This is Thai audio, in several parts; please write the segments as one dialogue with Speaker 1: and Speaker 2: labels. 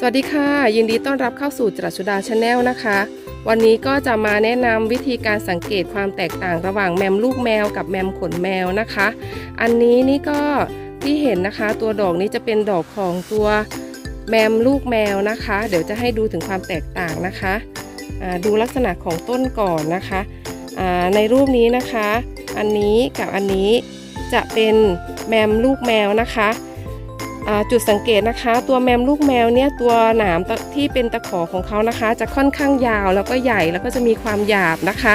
Speaker 1: สวัสดีค่ะ ยินดีต้อนรับเข้าสู่จรัสุดาชาแนลนะคะ วันนี้ก็จะมาแนะนำวิธีการสังเกตความแตกต่างระหว่างแมมลูกแมวกับแมมขนแมวนะคะ อันนี้นี่ก็ที่เห็นนะคะ ตัวดอกนี้จะเป็นดอกของตัวแมมลูกแมวนะคะ เดี๋ยวจะให้ดูถึงความแตกต่างนะคะดูลักษณะของต้นก่อนนะคะในรูปนี้นะคะ อันนี้กับอันนี้จะเป็นแมมลูกแมวนะคะ จุดสังเกตนะคะ ตัวแมมลูกแมวเนี่ยตัวหนามที่เป็นตะขอของเขานะคะ จะค่อนข้างยาวแล้วก็ใหญ่แล้วก็จะมีความหยาบนะคะ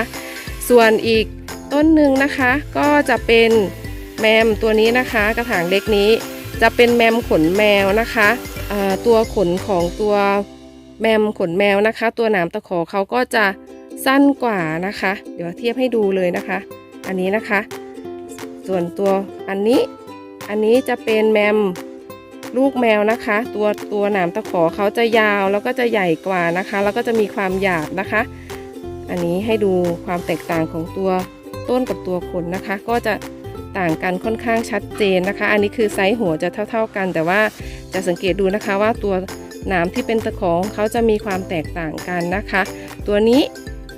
Speaker 1: ส่วนอีกต้นหนึ่งนะคะ ก็จะเป็นแมมตัวนี้นะคะ กระถางเล็กนี้ จะเป็นแมมขนแมวนะคะตัวขนของตัวแมมขนแมวนะคะ ตัวหนามตะขอเขาก็จะสั้นกว่านะคะ เดี๋ยวเทียบให้ดูเลยนะคะ อันนี้นะคะ ส่วนตัวอันนี้อันนี้จะเป็นแมม ลูกแมวนะคะ ตัวตัวหนามตะขอเขาจะยาวแล้วก็จะใหญ่กว่านะคะ แล้วก็จะมีความหยาบนะคะ อันนี้ให้ดูความแตกต่างของตัวต้นกับตัวขนนะคะ ก็จะต่างกันค่อนข้างชัดเจนนะคะ อันนี้คือไซส์หัวจะเท่า ๆกัน แต่ว่าจะสังเกตดูนะคะว่าตัวหนามที่เป็นตะขอของเขาจะมีความแตกต่างกันนะคะ ตัวนี้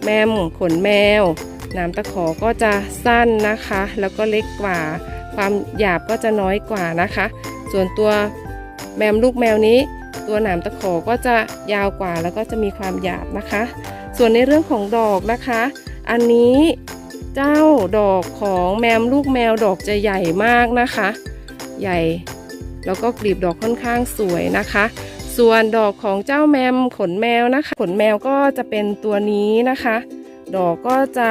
Speaker 1: แมมขนแมวหนามตะขอก็จะสั้นนะคะ แล้วก็เล็กกว่า ความหยาบก็จะน้อยกว่านะคะ ส่วนตัวแมมลูกแมวนี้ ตัวหนามตะขอก็จะยาวกว่าแล้วก็จะมีความหยาบนะคะ ส่วนในเรื่องของดอกนะคะ อันนี้เจ้าดอกของแมมลูกแมวดอกจะใหญ่มากนะคะ ใหญ่แล้วก็กลีบดอกค่อนข้างสวยนะคะ ส่วนดอกของเจ้าแมมขนแมวนะคะ ขนแมวก็จะเป็นตัวนี้นะคะ ดอกก็จะ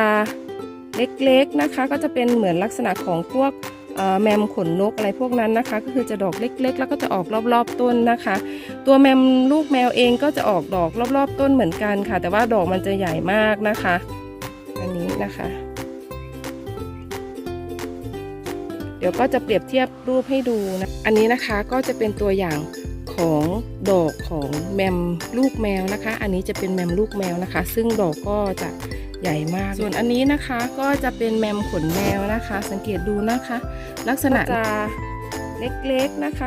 Speaker 1: เล็กๆนะคะ ก็จะเป็นเหมือนลักษณะของพวก แมมขนนกอะไรพวกนั้นนะคะ ก็คือจะดอกเล็ก ๆ แล้วก็จะออกรอบๆต้นนะคะ ตัวแมมลูกแมวเองก็จะออกดอกรอบๆ ต้นเหมือนกันค่ะ แต่ว่าดอกมันจะใหญ่มากนะคะ อันนี้นะคะ เดี๋ยวก็จะเปรียบเทียบรูปให้ดูนะ อันนี้นะคะก็จะเป็นตัวอย่าง ของดอกของแมมลูกแมวนะคะ อันนี้จะเป็นแมมลูกแมวนะคะ ซึ่งดอกก็จะใหญ่มาก ส่วนอันนี้นะคะก็จะเป็นแมมขนแมวนะคะ สังเกตดูนะคะ ลักษณะจะเล็กๆนะคะ